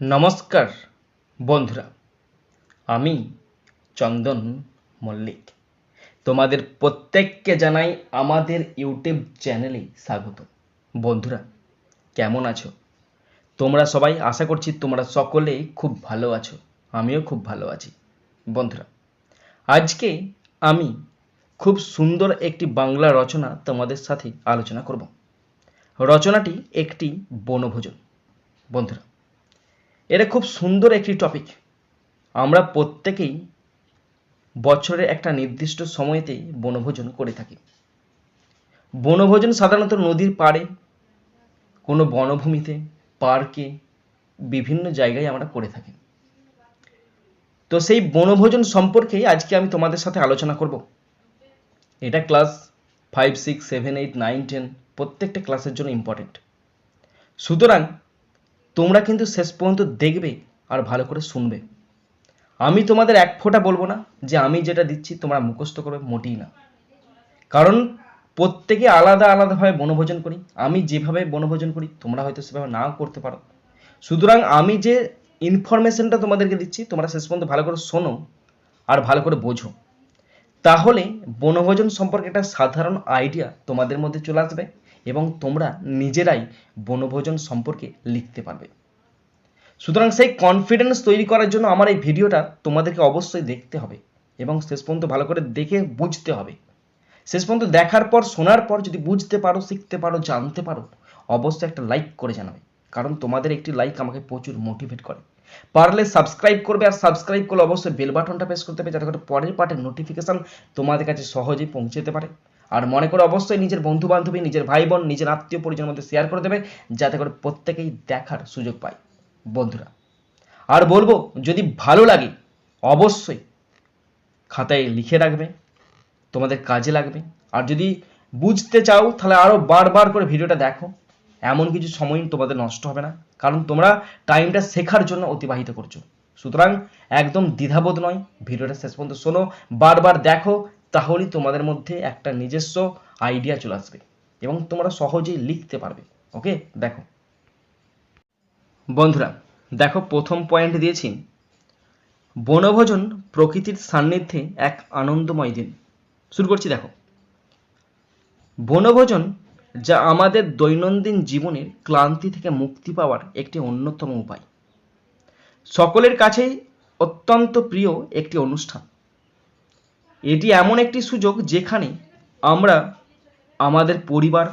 নমস্কার, বন্ধুরা। আমি চন্দন মল্লিক। তোমাদের প্রত্যেককে জানাই আমাদের ইউটিউব চ্যানেলে স্বাগত। বন্ধুরা, কেমন আছো? তোমরা সবাই আশা করছি তোমরা সকলেই খুব ভালো আছো, আমিও খুব ভালো আছি। বন্ধুরা, আজকে আমি খুব সুন্দর একটি বাংলা রচনা তোমাদের সাথে আলোচনা করব। রচনাটি একটি বনভোজন। বন্ধুরা এটা খুব সুন্দর একটি টপিক আমরা প্রত্যেকেই বছরের একটা নির্দিষ্ট সময়তেই বনভোজন করে থাকি। বনভোজন সাধারণত নদীর পাড়ে, কোনো বনভূমিতে, পার্কে, বিভিন্ন জায়গায় আমরা করে থাকি। তো সেই বনভোজন সম্পর্কেই আজকে আমি তোমাদের সাথে আলোচনা করব। এটা class five six seven eight nine ten প্রত্যেকটা ক্লাসের জন্য ইম্পর্টেন্ট সুতরাং তোমরা কিন্তু শেষ পর্যন্ত দেখবে আর ভালো করে শুনবে। আমি তোমাদের এক ফোঁটা বলব না যে আমি যেটা দিচ্ছি তোমরা মুখস্থ করবে মোটেই না। কারণ প্রত্যেকে আলাদা আলাদাভাবে বনভোজন করি, আমি যেভাবে বনভোজন করি, তোমরা হয়তো সেভাবে নাও করতে পারো। সুতরাং আমি যে ইনফরমেশনটা তোমাদেরকে দিচ্ছি, তোমরা শেষ পর্যন্ত ভালো করে শোনো আর ভালো করে বোঝো। তাহলে বনভোজন সম্পর্কে একটা সাধারণ আইডিয়া তোমাদের মধ্যে চলে আসবে। এবং তোমরা নিজেরাই বনভোজন সম্পর্কে লিখতে পারবে। সুতরাং সেই কনফিডেন্স তৈরি করার জন্য আমার এই ভিডিওটা তোমাদেরকে অবশ্যই দেখতে হবে এবং শেষ পর্যন্ত ভালো করে দেখে বুঝতে হবে। শেষ পর্যন্ত দেখার পর, শোনার পর যদি বুঝতে পারো, শিখতে পারো, জানতে পারো, অবশ্যই একটা লাইক করে জানাবে। কারণ তোমাদের একটি লাইক আমাকে প্রচুর মোটিভেট করে। পারলে সাবস্ক্রাইব করবে আর সাবস্ক্রাইব করলে অবশ্যই বেল বাটনটা প্রেস করতে হবে, যাতে করে পরের পার্টের নোটিফিকেশন তোমাদের কাছে সহজেই পৌঁছে যেতে পারে। আর মনে করে অবশ্যই নিজের বন্ধু বান্ধবী নিজের ভাই বোন নিজের আত্মীয় পরিজনের মধ্যে শেয়ার করে দেবে, যাতে করে প্রত্যেকেই দেখার সুযোগ পায়। বন্ধুরা, আর বলব, যদি ভালো লাগে, অবশ্যই খাতায় লিখে রাখবে, তোমাদের কাজে লাগবে। আর যদি বুঝতে চাও, তাহলে আরও বারবার করে ভিডিওটা দেখো। এমন কিছু সময় তোমাদের নষ্ট হবে না, কারণ তোমরা টাইমটা শেখার জন্য অতিবাহিত করছ। সুতরাং একদম দ্বিধাবোধ নয়, ভিডিওটা শেষ পর্যন্ত শোনো, বারবার দেখো তাহলেই তোমাদের মধ্যে একটা নিজস্ব আইডিয়া চলে আসবে এবং তোমরা সহজেই লিখতে পারবে ওকে দেখো। বন্ধুরা, দেখো প্রথম পয়েন্ট দিয়েছি। বনভোজন প্রকৃতির সান্নিধ্যে এক আনন্দময় দিন। শুরু করছি, দেখো। বনভোজন যা আমাদের দৈনন্দিন জীবনের ক্লান্তি থেকে মুক্তি পাওয়ার একটি অন্যতম উপায়। সকলের কাছেই অত্যন্ত প্রিয় একটি অনুষ্ঠান। এটি এমন একটি সুযোগ যেখানে আমরা আমাদের পরিবার,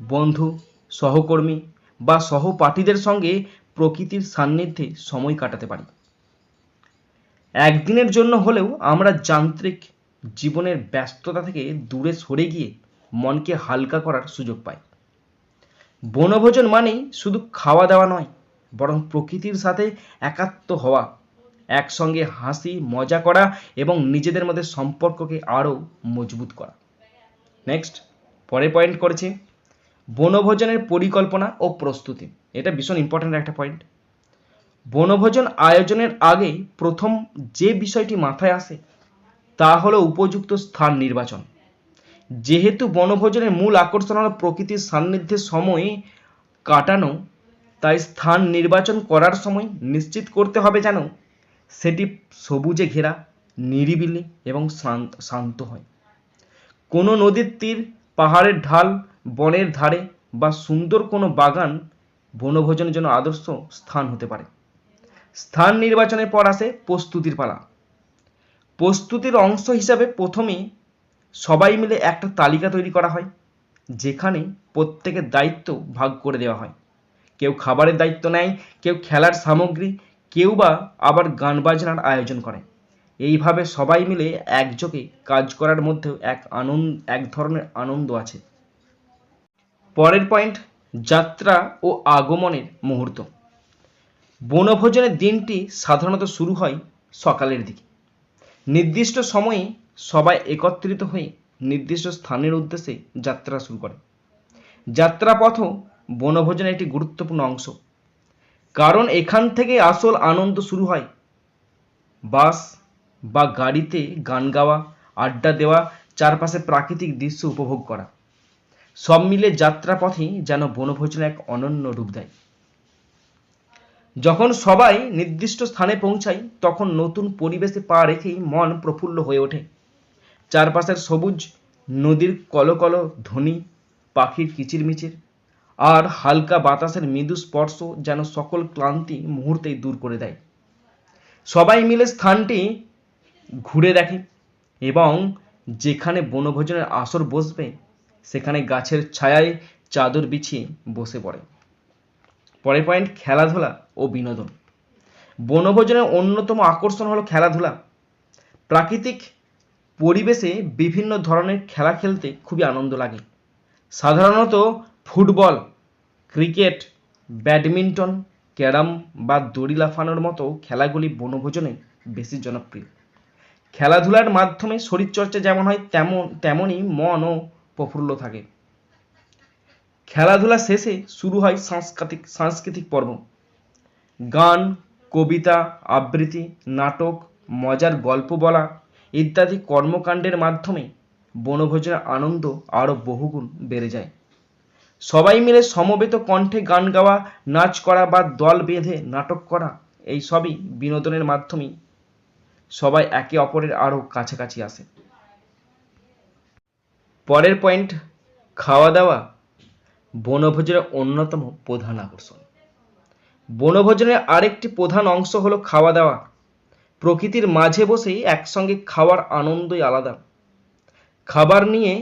বন্ধু, সহকর্মী বা সহপাঠীদের সঙ্গে প্রকৃতির সান্নিধ্যে সময় কাটাতে পারি। একদিনের জন্য হলেও আমরা যান্ত্রিক জীবনের ব্যস্ততা থেকে দূরে সরে গিয়ে মনকে হালকা করার সুযোগ পাই। বনভোজন মানেই শুধু খাওয়া দাওয়া নয়, বরং প্রকৃতির সাথে একাত্ম হওয়া একসঙ্গে হাসি, মজা করা এবং নিজেদের মধ্যে সম্পর্ককে আরও মজবুত করা। নেক্সট পরের পয়েন্ট করেছি। বনভোজনের পরিকল্পনা ও প্রস্তুতি। এটা ভীষণ ইম্পর্ট্যান্ট একটা পয়েন্ট বনভোজন আয়োজনের আগে প্রথম যে বিষয়টি মাথায় আসে, তা হলো উপযুক্ত স্থান নির্বাচন। যেহেতু বনভোজনের মূল আকর্ষণ হলো প্রকৃতির সান্নিধ্যে সময় কাটানো, তাই স্থান নির্বাচন করার সময় নিশ্চিত করতে হবে যেন সেটি সবুজে ঘেরা, নিরিবিলি এবং শান্ত শান্ত হয়। কোনো নদীর তীর, পাহাড়ের ঢাল, বনের ধারে বা সুন্দর কোনো বাগান বনভোজনের জন্য আদর্শ স্থান হতে পারে। স্থান নির্বাচনের পর আসে প্রস্তুতির পালা। প্রস্তুতির অংশ হিসাবে প্রথমে সবাই মিলে একটা তালিকা তৈরি করা হয়, যেখানে প্রত্যেকের দায়িত্ব ভাগ করে দেওয়া হয়। কেউ খাবারের দায়িত্ব নেয়, কেউ খেলার সামগ্রী কেউ বা আবার গান বাজনার আয়োজন করে। এইভাবে সবাই মিলে একযোগে কাজ করার মধ্যেও এক আনন্দ, এক ধরনের আনন্দ আছে। পরের পয়েন্ট, যাত্রা ও আগমনের মুহূর্ত। বনভোজনের দিনটি সাধারণত শুরু হয় সকালের দিকে। নির্দিষ্ট সময়ে সবাই একত্রিত হয়ে নির্দিষ্ট স্থানের উদ্দেশ্যে যাত্রা শুরু করে। যাত্রাপথও বনভোজনের একটি গুরুত্বপূর্ণ অংশ। কারণ এখান থেকে আসল আনন্দ শুরু হয়। বাস বা গাড়িতে গান গাওয়া, আড্ডা দেওয়া, চারপাশে প্রাকৃতিক দৃশ্য উপভোগ করা। সব মিলে যাত্রাপথেই যেন বনভোজনের এক অনন্য রূপ দেয়। যখন সবাই নির্দিষ্ট স্থানে পৌঁছায়, তখন নতুন পরিবেশে পা রেখেই মন প্রফুল্ল হয়ে ওঠে। চারপাশের সবুজ, নদীর কলকল, ধ্বনি, পাখির কিচিরমিচির আর হালকা বাতাসের মৃদু স্পর্শ যেন সকল ক্লান্তি মুহূর্তেই দূর করে দেয়। সবাই মিলে স্থানটি ঘুরে দেখে এবং যেখানে বনভোজনের আসর বসবে, সেখানে গাছের ছায়ায় চাদর বিছিয়ে বসে পড়ে। পরের পয়েন্ট খেলাধুলা ও বিনোদন। বনভোজনের অন্যতম আকর্ষণ হলো খেলাধুলা। প্রাকৃতিক পরিবেশে বিভিন্ন ধরনের খেলা খেলতে খুবই আনন্দ লাগে। সাধারণত ফুটবল ক্রিকেট, ব্যাডমিন্টন, ক্যারাম বা দড়ি লাফানোর মতো খেলাগুলি বনভোজনে বেশি জনপ্রিয়। খেলাধুলার মাধ্যমে শরীরচর্চা যেমন হয় তেমন, তেমনই মনও প্রফুল্ল থাকে। খেলাধুলা শেষে শুরু হয় সাংস্কৃতিক সাংস্কৃতিক পর্ব। গান, কবিতা, আবৃত্তি, নাটক, মজার গল্প বলা ইত্যাদি কর্মকাণ্ডের মাধ্যমে বনভোজনের আনন্দ আরও বহুগুণ বেড়ে যায়। সবাই মিলে সমবেত কণ্ঠে গান গাওয়া, নাচ করা বা দল বেঁধে নাটক করা, এই সবই বিনোদনের মাধ্যমেই। সবাই একে অপরের আরও কাছাকাছি আসে। পরের পয়েন্ট খাওয়া দাওয়া বনভোজনের অন্যতম প্রধান আকর্ষণ। বনভোজনের আরেকটি প্রধান অংশ হলো খাওয়া দাওয়া প্রকৃতির মাঝে বসেই একসঙ্গে খাওয়ার আনন্দই আলাদা। খাবার নিয়ে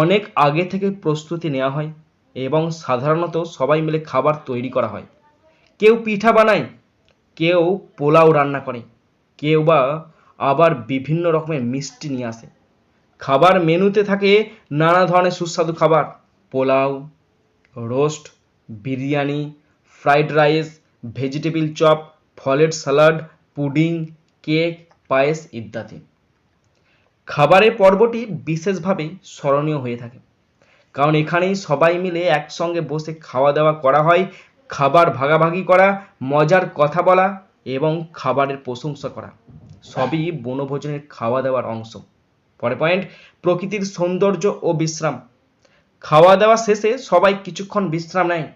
অনেক আগে থেকে প্রস্তুতি নেওয়া হয় এবং সাধারণত সবাই মিলে খাবার তৈরি করা হয়। কেউ পিঠা বানায়, কেউ পোলাও রান্না করে, কেউ বা আবার বিভিন্ন রকমের মিষ্টি নিয়ে আসে। খাবার মেনুতে থাকে নানা ধরনের সুস্বাদু খাবার, pulao, roast, biryani, fried rice, vegetable chop, ফলের স্যালাড, পুডিং, কেক, পায়েস ইত্যাদি। খাবারের পর্বটি বিশেষভাবে স্মরণীয় হয়ে থাকে। কারণ এখানেই সবাই মিলে একসঙ্গে বসে খাওয়া দাওয়া করা হয়, খাবার ভাগাভাগি করা, মজার কথা বলা এবং খাবারের প্রশংসা করা। সবই বনভোজনের খাওয়া দাওয়ার অংশ। পরে পয়েন্ট প্রকৃতির সৌন্দর্য ও বিশ্রাম। খাওয়া দাওয়া শেষে সবাই কিছুক্ষণ বিশ্রাম নেয়।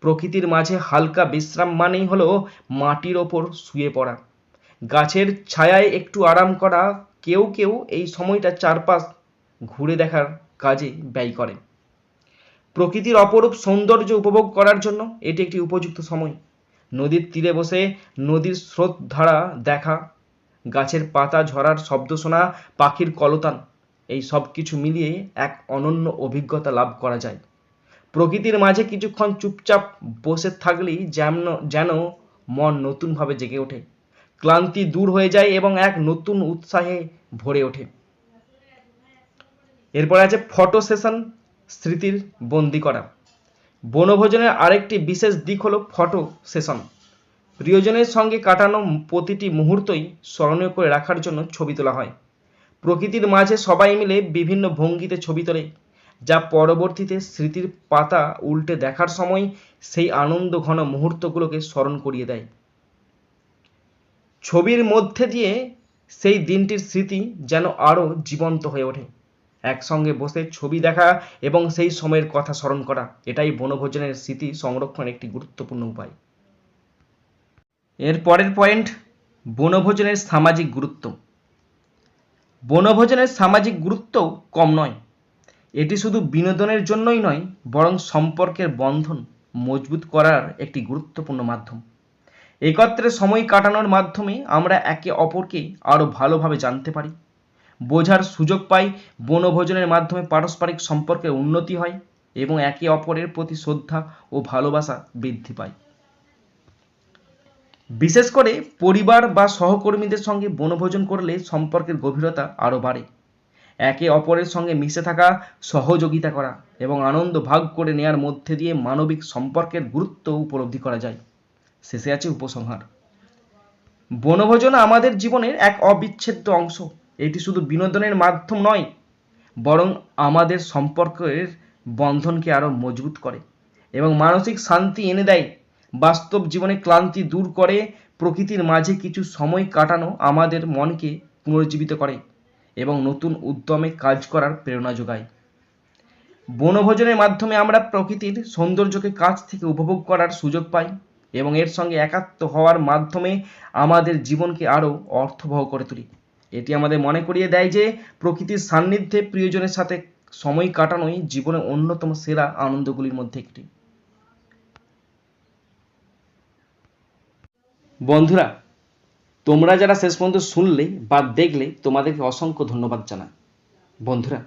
প্রকৃতির মাঝে হালকা বিশ্রাম মানেই হলো মাটির ওপর শুয়ে পড়া। গাছের ছায়ায় একটু আরাম করা কেউ কেউ এই সময়টা চারপাশ ঘুরে দেখার কাজে ব্যয় করে। প্রকৃতির অপরূপ সৌন্দর্য উপভোগ করার জন্য এটি একটি উপযুক্ত সময়। নদীর তীরে বসে নদীর স্রোত ধারা দেখা, গাছের পাতা ঝরার শব্দ শোনা, পাখির কলতান, এই সব কিছু মিলিয়ে এক অনন্য অভিজ্ঞতা লাভ করা যায়। প্রকৃতির মাঝে কিছুক্ষণ চুপচাপ বসে থাকলেই যেন যেন মন নতুনভাবে জেগে ওঠে। ক্লান্তি দূর হয়ে যায় এবং এক নতুন উৎসাহে ভরে ওঠে। এরপর আছে ফটো সেশন স্মৃতির বন্দি করা। বনভোজনের আরেকটি বিশেষ দিক হলো ফটো সেশন। প্রিয়জনের সঙ্গে কাটানো প্রতিটি মুহূর্তই স্মরণীয় করে রাখার জন্য ছবি তোলা হয়। প্রকৃতির মাঝে সবাই মিলে বিভিন্ন ভঙ্গিতে ছবি তোলে, যা পরবর্তীতে স্মৃতির পাতা উল্টে দেখার সময় সেই আনন্দ ঘন মুহূর্তগুলোকে স্মরণ করিয়ে দেয়। ছবির মধ্যে দিয়ে সেই দিনটির স্মৃতি যেন আরও জীবন্ত হয়ে ওঠে। একসঙ্গে বসে ছবি দেখা এবং সেই সময়ের কথা স্মরণ করা, এটাই বনভোজনের স্মৃতি সংরক্ষণের একটি গুরুত্বপূর্ণ উপায়। এর পরের পয়েন্ট, বনভোজনের সামাজিক গুরুত্ব। বনভোজনের সামাজিক গুরুত্ব কম নয়। এটি শুধু বিনোদনের জন্যই নয়, বরং সম্পর্কের বন্ধন মজবুত করার একটি গুরুত্বপূর্ণ মাধ্যম। একত্রে সময় কাটানোর মাধ্যমে আমরা একে অপরকে আরও ভালোভাবে জানতে পারি। বোঝার সুযোগ পাই, বনভোজনের মাধ্যমে পারস্পরিক সম্পর্কের উন্নতি হয় এবং একে অপরের প্রতি শ্রদ্ধা ও ভালোবাসা বৃদ্ধি পায়। বিশেষ করে পরিবার বা সহকর্মীদের সঙ্গে বনভোজন করলে সম্পর্কের গভীরতা আরও বাড়ে। একে অপরের সঙ্গে মিশে থাকা, সহযোগিতা করা এবং আনন্দ ভাগ করে নেয়ার মধ্যে দিয়ে মানবিক সম্পর্কের গুরুত্ব উপলব্ধি করা যায়। শেষে আছে উপসংহার। বনভোজন আমাদের জীবনের এক অবিচ্ছেদ্য অংশ। এটি শুধু বিনোদনের মাধ্যম নয়, বরং আমাদের সম্পর্কের বন্ধনকে আরও মজবুত করে এবং মানসিক শান্তি এনে দেয়। বাস্তব জীবনে ক্লান্তি দূর করে, প্রকৃতির মাঝে কিছু সময় কাটানো আমাদের মনকে পুনর্জীবিত করে এবং নতুন উদ্যমে কাজ করার প্রেরণা যোগায়। বনভোজনের মাধ্যমে আমরা প্রকৃতির সৌন্দর্যকে কাছ থেকে উপভোগ করার সুযোগ পাই। এবং এর সঙ্গে একাত্ম হওয়ার মাধ্যমে আমাদের জীবনকে আরও অর্থবহ করে তুলি। এটি আমাদের মনে করিয়ে দেয় যে, প্রকৃতির সান্নিধ্যে প্রিয়জনের সাথে সময় কাটানোই জীবনের অন্যতম সেরা আনন্দগুলির মধ্যে একটি। বন্ধুরা, তোমরা যারা শেষ পর্যন্ত শুনলে বা দেখলে, তোমাদেরকে অসংখ্য ধন্যবাদ জানাই। বন্ধুরা,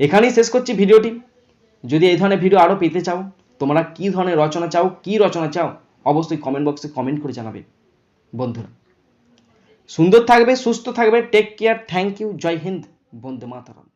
এখানেই শেষ করছি ভিডিওটি। যদি এই ধরনের ভিডিও আরও পেতে চাও তোমরা কি ধরনের রচনা চাও, কি রচনা চাও, অবশ্যই কমেন্ট বক্সে কমেন্ট করে জানাবে, বন্ধুরা। সুন্দর থাকবে, সুস্থ থাকবে টেক কেয়ার থ্যাংক ইউ জয় হিন্দ, বন্দে মাতারাম।